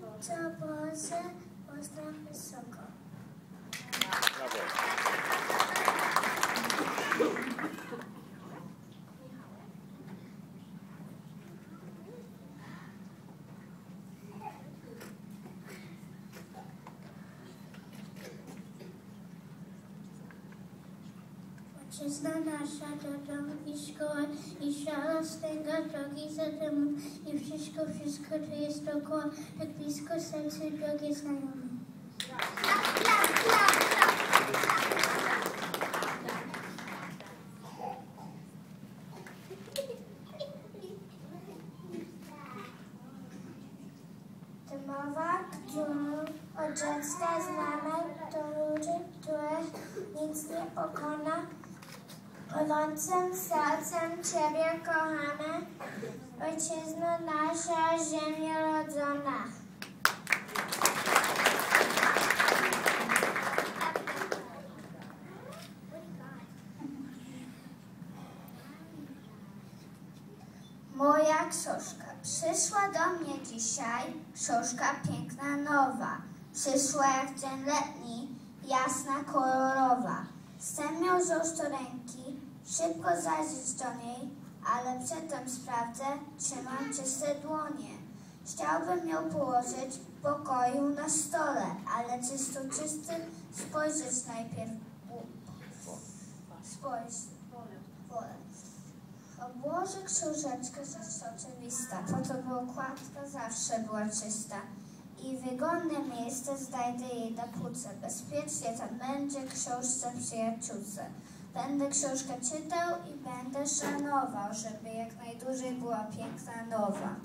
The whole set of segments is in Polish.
Bardzo Boże, Ojczyzna nasza to dom i szkoła i szala stęga drogi za domem i wszystko, wszystko tu jest dookoła, tak blisko sercu drogie znajome. Domowa, którą od dziecka znamy, to ludzie, które nic nie pokona. Gorącym sercem Ciebie kochamy, Ojczyzno nasza, ziemia rodzona. Moja książka przyszła do mnie dzisiaj, książka piękna, nowa. Przyszła jak dzień letni, jasna, kolorowa. Chcę ją ręki, szybko zajrzeć do niej, ale przedtem sprawdzę, czy mam czyste dłonie. Chciałbym ją położyć w pokoju na stole, ale czysto czysty spojrzeć najpierw. Spojrz. Wolę. Obłożę książeczkę rzecz oczywista, po to by okładka zawsze była czysta. I wygodne miejsce znajdę jej na półce. Bezpiecznie tam będzie książce przyjaciółce. Będę książkę czytał i będę szanował, żeby jak najdłużej była piękna nowa.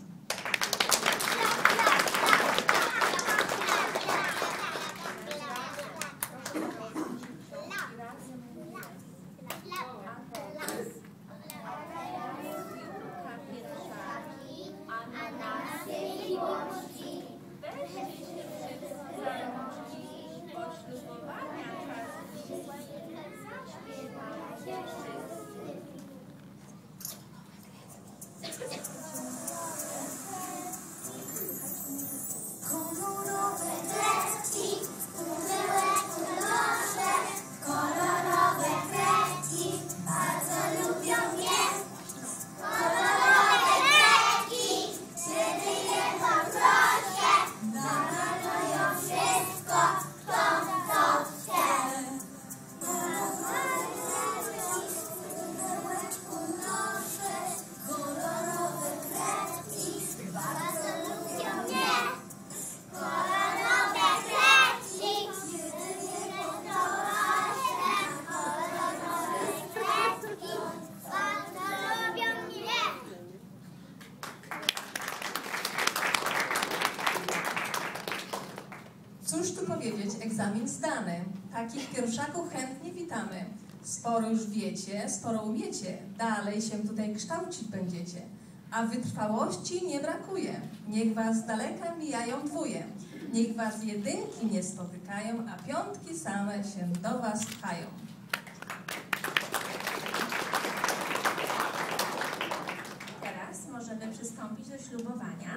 Takich pierwszaków chętnie witamy. Sporo już wiecie, sporo umiecie, dalej się tutaj kształcić będziecie. A wytrwałości nie brakuje. Niech was daleka mijają dwóje. Niech was jedynki nie spotykają, a piątki same się do was pchają. Teraz możemy przystąpić do ślubowania.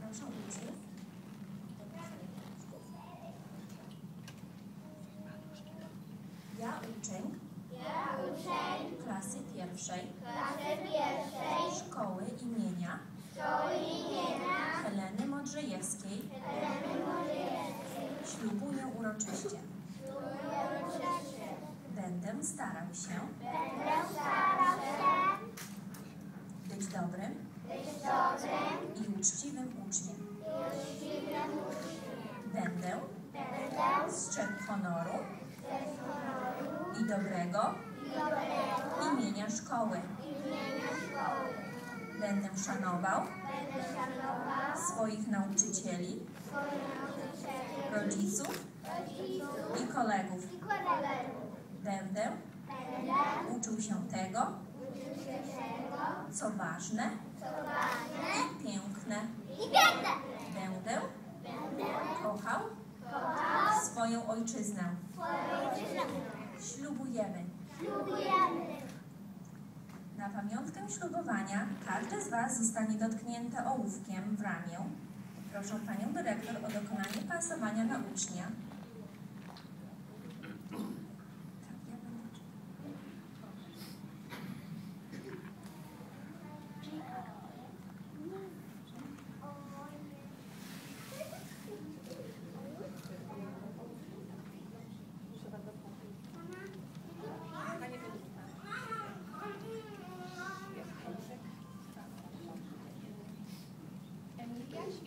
Proszę uczniów. Ja uczeń Ja uczeń klasy pierwszej? Klasy pierwszej. Szkoły imienia? Szkoły imienia. Heleny Modrzejewskiej. Heleny Modrzejewskiej. Ślubuję uroczyście. uroczyście. Będę starał się. Będę starał się. Być dobrym. Być dobrym. I uczciwym uczniem. i uczciwym uczniem. Będę. Będę. Honoru. Honoru. I dobrego. I dobrego imienia szkoły. Będę szanował swoich nauczycieli, rodziców i kolegów. Będę uczył się tego, co ważne i piękne. Będę kochał swoją ojczyznę. swoją ojczyznę. Ślubujemy. Ślubujemy. Na pamiątkę ślubowania każdy z Was zostanie dotknięty ołówkiem w ramię. Proszę Panią Dyrektor o dokonanie pasowania na ucznia.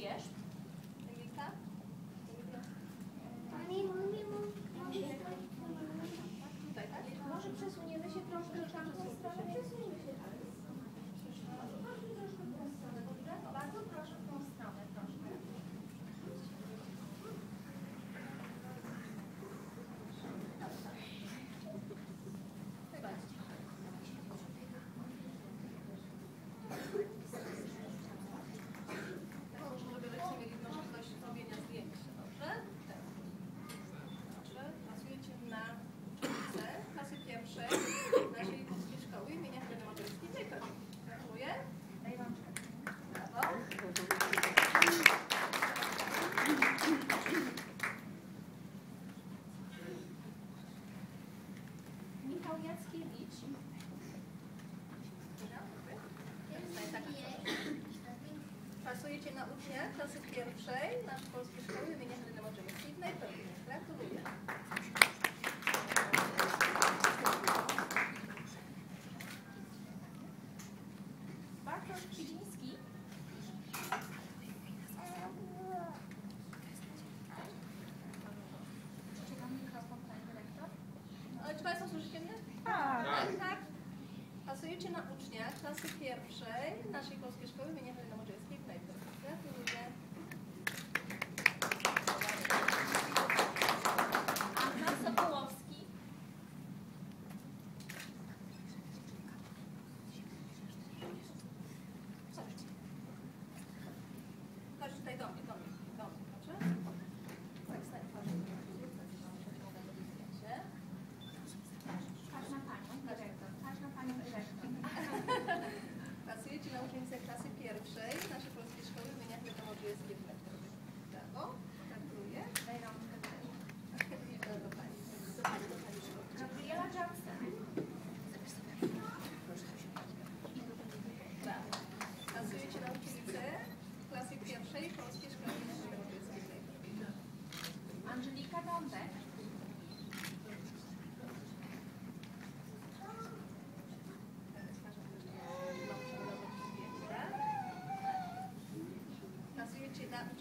Yes. Jackiewicz. Dzień. Tak. Na uczniach klasy pierwszej na Polskiej Szkoły imienia Henryna Modrzewieckiej w Najpierw. klasy pierwszej naszej polskiej szkoły. My nie that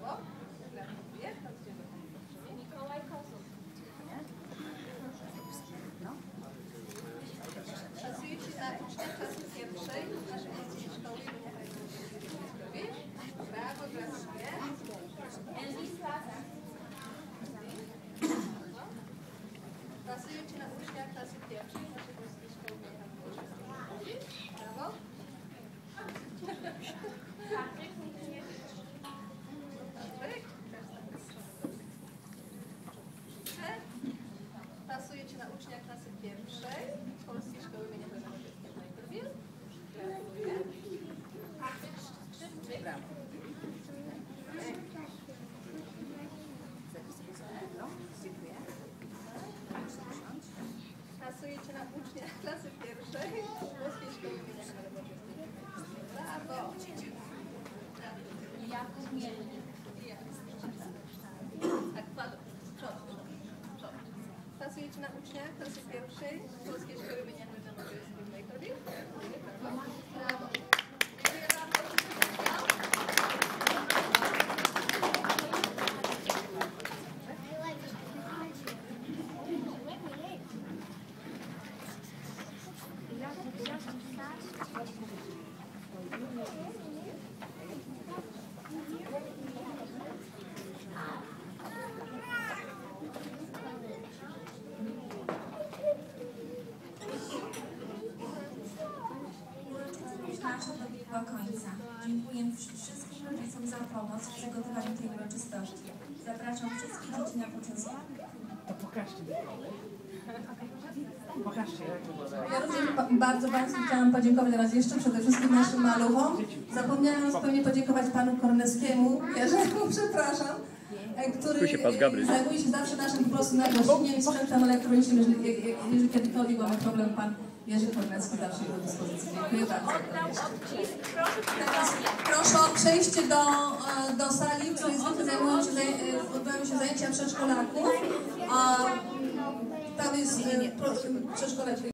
Brawo. Gratuluję. Chodźcie do pani. Mikołaj Kozub. Pracuję Ci na uczniach klasy pierwszej naszej polskiej szkoły. Brawo, gratuluję. Brawo. Patryk Michniewicz. Patryk. Pracuję Ci na uczniach klasy pierwszej polskiej szkoły imienia Wojskowej. Najpierw. Gratuluję. Patryk Szczypczyk. Brawo. Pracuję Cię na uczniach klasy pierwszej Polskiej Szkoły Imienia Narodowego. Brawo! Jakub Mielnik. Tak, kładę. Przod, przod, przod. Pracuję Cię na uczniach klasy pierwszej Polskiej Szkoły Imienia Narodowego. Najpierw. Brawo. Brawo. Dziękuję bardzo. Końca. Dziękuję wszystkim rodzicom za pomoc w przygotowaniu tej uroczystości. Zapraszam wszystkich dzieci na poczęstunek. To pokażcie mi. Pokażcie, jak to wygląda. Ja również ba- bardzo Państwu chciałam podziękować raz jeszcze przede wszystkim naszym maluchom. Zapomniałam zupełnie podziękować Panu Korneskiemu, Jerzemu, przepraszam, e, który zajmuje się zawsze naszym po prostu nagłośnieniem sprzętem elektronicznym. Jeżeli, jeżeli kiedykolwiek mamy problem, Pan Jerzy Kornecki zawsze do dyspozycji. Dziękuję bardzo. Proszę Teraz przypomnieć. proszę o przejście do, e, do sali, w której zwykle zajmują się, zaj, e, odbywają się zajęcia przedszkolaków. A tam jest e, przedszkole